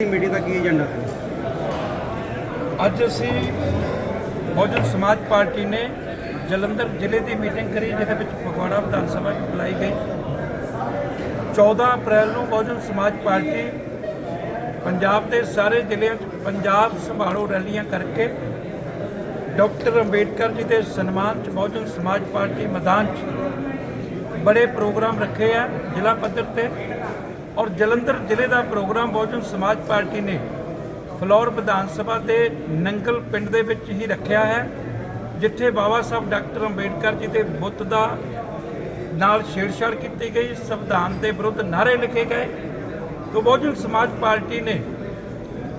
Meeting ਦਾ ਕੀ agenda ਹੈ ਅੱਜ ਅਸੀਂ ਬਹੁਜਨ ਸਮਾਜ ਪਾਰਟੀ ਨੇ ਜਲੰਧਰ ਜ਼ਿਲ੍ਹੇ ਦੀ ਮੀਟਿੰਗ ਕਰੀ, ਜਿਹਦੇ ਵਿੱਚ ਫਗਵਾੜਾ ਵਿਧਾਨ ਸਭਾ ਚ ਬੁਲਾਈ ਗਈ। 14 ਅਪ੍ਰੈਲ ਨੂੰ ਬਹੁਜਨ ਸਮਾਜ ਪਾਰਟੀ ਪੰਜਾਬ ਦੇ ਸਾਰੇ ਜ਼ਿਲ੍ਹਿਆਂ 'ਚ ਪੰਜਾਬ ਸੰਭਾਲੋ ਰੈਲੀਆਂ ਕਰਕੇ ਡਾਕਟਰ ਅੰਬੇਡਕਰ ਜੀ ਦੇ ਸਨਮਾਨ 'ਚ ਬਹੁਜਨ ਸਮਾਜ ਪਾਰਟੀ ਮੈਦਾਨ 'ਚ ਬੜੇ ਪ੍ਰੋਗਰਾਮ ਰੱਖੇ ਆ, ਜ਼ਿਲ੍ਹਾ ਪੱਧਰ ਤੇ। ਔਰ ਜਲੰਧਰ ਜ਼ਿਲ੍ਹੇ ਦਾ ਪ੍ਰੋਗਰਾਮ ਬਹੁਜਨ ਸਮਾਜ ਪਾਰਟੀ ਨੇ ਫਲੋਰ ਵਿਧਾਨ ਸਭਾ ਦੇ ਨੰਗਲ ਪਿੰਡ ਦੇ ਵਿੱਚ ਹੀ ਰੱਖਿਆ ਹੈ, ਜਿੱਥੇ ਬਾਬਾ ਸਾਹਿਬ ਡਾਕਟਰ ਅੰਬੇਡਕਰ ਜੀ ਦੇ ਬੁੱਤ ਦਾ ਨਾਲ ਛੇੜਛਾੜ ਕੀਤੀ ਗਈ, ਸੰਵਿਧਾਨ ਦੇ ਵਿਰੁੱਧ ਨਾਅਰੇ ਲਿਖੇ ਗਏ। ਤੋਂ ਬਹੁਜਨ ਸਮਾਜ ਪਾਰਟੀ ਨੇ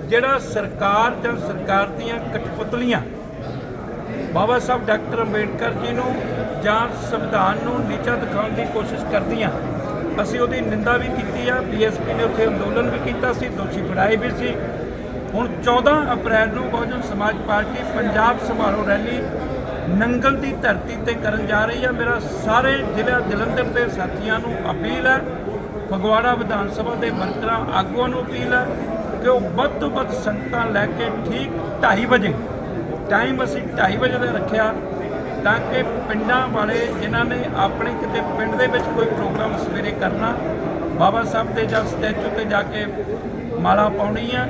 ਜਿਹੜਾ ਸਰਕਾਰ ਜਾਂ ਸਰਕਾਰ ਦੀਆਂ ਕਠਪੁਤਲੀਆਂ ਬਾਬਾ ਸਾਹਿਬ ਡਾਕਟਰ ਅੰਬੇਡਕਰ ਜੀ ਨੂੰ ਜਾਂ ਸੰਵਿਧਾਨ ਨੂੰ ਨੀਚਾ ਦਿਖਾਉਣ ਦੀ ਕੋਸ਼ਿਸ਼ ਕਰਦੀਆਂ ਅਸੀਂ ਉਹਦੀ ਨਿੰਦਾ ਵੀ ਕੀਤੀ ਆ ਬੀਐਸਪੀ ਨੇ ਉੱਥੇ ਅੰਦੋਲਨ ਵੀ ਕੀਤਾ ਸੀ, ਦੋਸ਼ੀ ਫੜਾਏ ਵੀ ਸੀ। ਹੁਣ 14 ਅਪ੍ਰੈਲ ਨੂੰ ਬਹੁਜਨ ਸਮਾਜ ਪਾਰਟੀ ਪੰਜਾਬ ਸਮਾਰੋਹ ਰੈਲੀ ਨੰਗਲ ਦੀ ਧਰਤੀ ਤੇ ਕਰਨ ਜਾ ਰਹੀ ਹੈ ਮੇਰਾ ਸਾਰੇ ਜ਼ਿਲ੍ਹਾ ਜਲੰਧਰ ਦੇ ਸਾਥੀਆਂ ਨੂੰ ਅਪੀਲ ਹੈ ਫਗਵਾੜਾ ਵਿਧਾਨ ਸਭਾ ਦੇ ਵਰਕਰਾਂ, ਆਗੂਆਂ ਨੂੰ ਅਪੀਲ ਹੈ ਕਿ ਉਹ ਵੱਧ ਤੋਂ ਵੱਧ ਸੰਗਤਾਂ ਲੈ ਕੇ ਠੀਕ 2:30 ਵਜੇ ਟਾਈਮ ਅਸੀਂ 2:30 ਵਜੇ ਦਾ ਰੱਖਿਆ। ਤਾਂ ਕਿ ਪਿੰਡਾਂ ਵਾਲੇ ਜਿਨ੍ਹਾਂ ਨੇ ਆਪਣੇ ਕਿਤੇ ਪਿੰਡ ਦੇ ਵਿੱਚ ਕੋਈ ਪ੍ਰੋਗਰਾਮ ਸਵੇਰੇ ਕਰਨਾ ਬਾਬਾ ਸਾਹਿਬ ਦੇ ਜਦ ਸਟੈਚੂ ਤੇ ਜਾ ਕੇ ਮਾਲਾ ਪਾਉਣੀ ਆ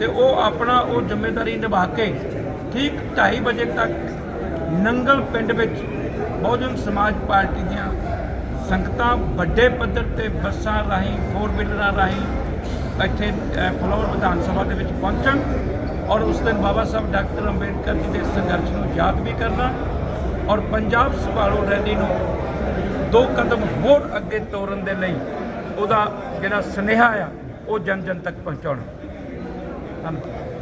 ਤੇ ਉਹ ਆਪਣਾ ਉਹ ਜ਼ਿੰਮੇਵਾਰੀ ਨਿਭਾ ਕੇ ਠੀਕ 2:30 ਵਜੇ ਤੱਕ ਨੰਗਲ ਪਿੰਡ ਵਿੱਚ ਬਹੁਜਨ ਸਮਾਜ ਪਾਰਟੀ ਦੀਆਂ ਸੰਗਤਾਂ ਵੱਡੇ ਪੱਧਰ ਤੇ ਬੱਸਾਂ ਰਾਹੀਂ ਫੋਰ ਵੀਲਰਾਂ ਰਾਹੀਂ ਇੱਥੇ ਅ, ਫਲੋਰ ਵਿਧਾਨ ਸਭਾ ਦੇ ਵਿੱਚ ਪਹੁੰਚਣ ਔਰ ਉਸ ਦਿਨ ਬਾਬਾ ਸਾਹਿਬ ਡਾਕਟਰ ਅੰਬੇਡਕਰ ਜੀ ਦੇ ਸੰਘਰਸ਼ ਨੂੰ ਯਾਦ ਵੀ ਕਰਨਾ ਔਰ ਪੰਜਾਬ ਸੰਭਾਲੋ ਰੈਲੀ ਨੂੰ ਦੋ ਕਦਮ ਹੋਰ ਅੱਗੇ ਤੋਰਨ ਦੇ ਲਈ ਉਹਦਾ ਜਿਹੜਾ ਸੁਨੇਹਾ ਆ, ਉਹ ਜਨ ਜਨ ਤੱਕ ਪਹੁੰਚਾਉਣਾ। ਧੰਨਵਾਦ।